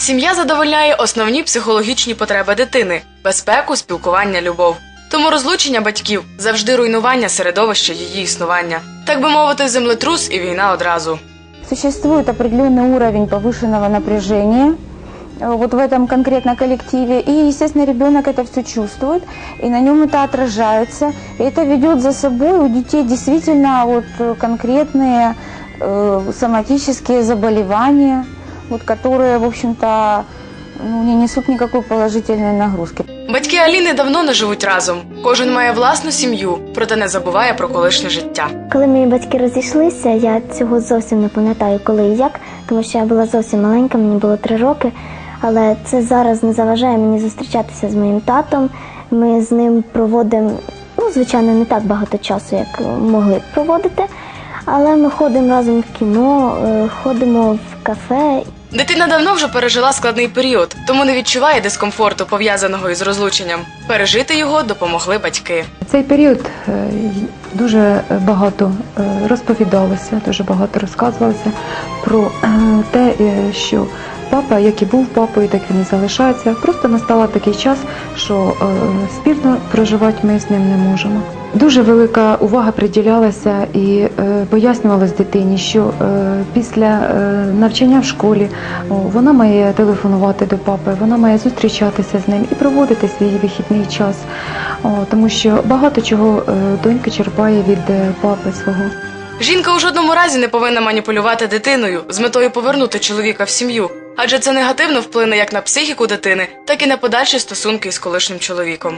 Сім'я задовольняє основні психологічні потреби дитини безпеку, спілкування, любов. Тому розлучення батьків завжди руйнування середовища її існування. Так би мовити, землетрус і війна одразу. Существует определенный уровень повышенного напряжения э, вот в этом конкретно коллективе. И, естественно, ребенок это все чувствует, и на нем это отражается. И это ведет за собой у детей действительно вот э, конкретные э, соматические заболевания, вот, которые, в общем-то, ну, не несут никакой положительной нагрузки. Батьки Аліни давно не живуть разом. Кожен має власну сім'ю, проте не забуває про колишнє життя. Коли мої батьки розійшлися, я цього зовсім не пам'ятаю, коли і як, тому що я була зовсім маленька, мені було три роки. Але це зараз не заважає мені зустрічатися з моїм татом. Ми з ним проводимо, ну, звичайно, не так багато часу, як могли б проводити. Але ми ходимо разом в кіно, е, ходимо в кафе. Дитина давно вже пережила складний період, тому не відчуває дискомфорту, пов'язаного із розлученням. Пережити його допомогли батьки. Цей період е, дуже багато е, розповідалося, дуже багато розказувалося про е, те, що папа, як і був папою, так він і залишається. Просто настав такий час, що спільно проживати ми з ним не можемо. Дуже велика увага приділялася і е, пояснювалась дитині, що е, після е, навчання в школі вона має телефонувати до папи, вона має зустрічатися з ним і проводити свій вихідний час. Тому що багато чого донька черпає від папи свого. Жінка у жодному разі не повинна маніпулювати дитиною з метою повернути чоловіка в сім'ю, адже це негативно вплине як на психіку дитини, так і на подальші стосунки із колишнім чоловіком.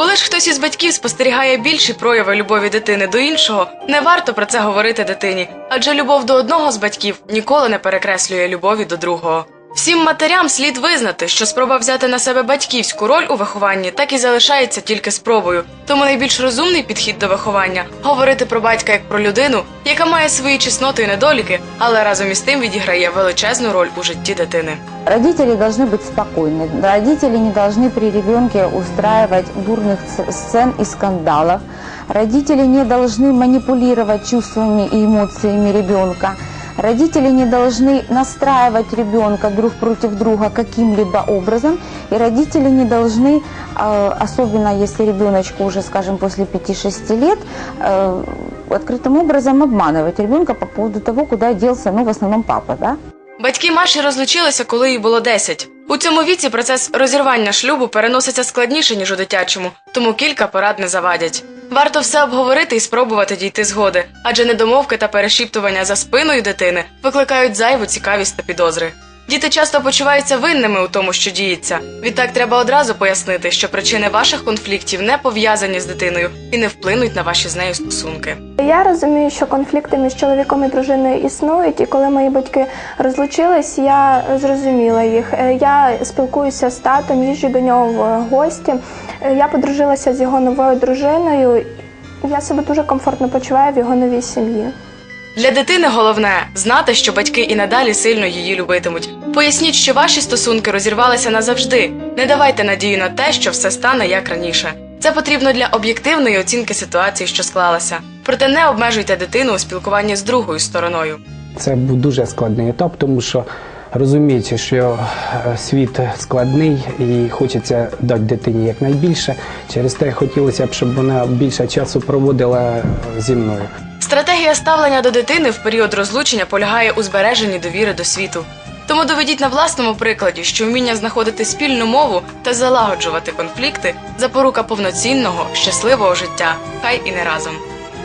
Коли ж хтось із батьків спостерігає більші прояви любові дитини до іншого, не варто про це говорити дитині, адже любов до одного з батьків ніколи не перекреслює любові до другого. Всім матерям слід визнати, що спроба взяти на себе батьківську роль у вихованні так і залишається тільки спробою. Тому найбільш розумний підхід до виховання говорити про батька як про людину, яка має свої чесноти і недоліки, але разом із тим відіграє величезну роль у житті дитини. Родители должны быть спокойны. Родители не должны при ребенке устраивать бурных ц- сцен и скандалов. Родители не должны манипулировать чувствами и эмоциями ребенка. Родители не должны настраивать ребенка друг против друга каким-либо образом. И родители не должны, э, особенно если ребеночку уже, скажем, после 5-6 лет, э, открытым образом обманывать ребенка по поводу того, куда делся, ну, в основном папа, да? Батьки Маші розлучилися, коли їй було 10. У цьому віці процес розірвання шлюбу переноситься складніше, ніж у дитячому, тому кілька порад не завадять. Варто все обговорити і спробувати дійти згоди, адже недомовки та перешіптування за спиною дитини викликають зайву цікавість та підозри. Діти часто почуваються винними у тому, що діється. Відтак треба одразу пояснити, що причини ваших конфліктів не пов'язані з дитиною і не вплинуть на ваші з нею стосунки. Я розумію, що конфлікти між чоловіком і дружиною існують, і коли мої батьки розлучились, я зрозуміла їх. Е, Я спілкуюся з татом, їжджу до нього в гості. Е, Я подружилася з його новою дружиною. Я себе дуже комфортно почуваю в його новій сім'ї. Для дитини головне знати, що батьки і надалі сильно її любитимуть. Поясніть, що ваші стосунки розірвалися назавжди. Не давайте надію на те, що все стане як раніше. Це потрібно для об'єктивної оцінки ситуації, що склалася. Проте не обмежуйте дитину у спілкуванні з другою стороною. Це був дуже складний етап, тому що розуміючи, що е, світ складний і хочеться дати дитині якнайбільше. Через те хотілося б, щоб вона більше часу проводила е, зі мною. Стратегія ставлення до дитини в період розлучення полягає у збереженні довіри до світу. Тому доведіть на власному прикладі, що вміння знаходити спільну мову та залагоджувати конфлікти запорука повноцінного, щасливого життя, хай і не разом.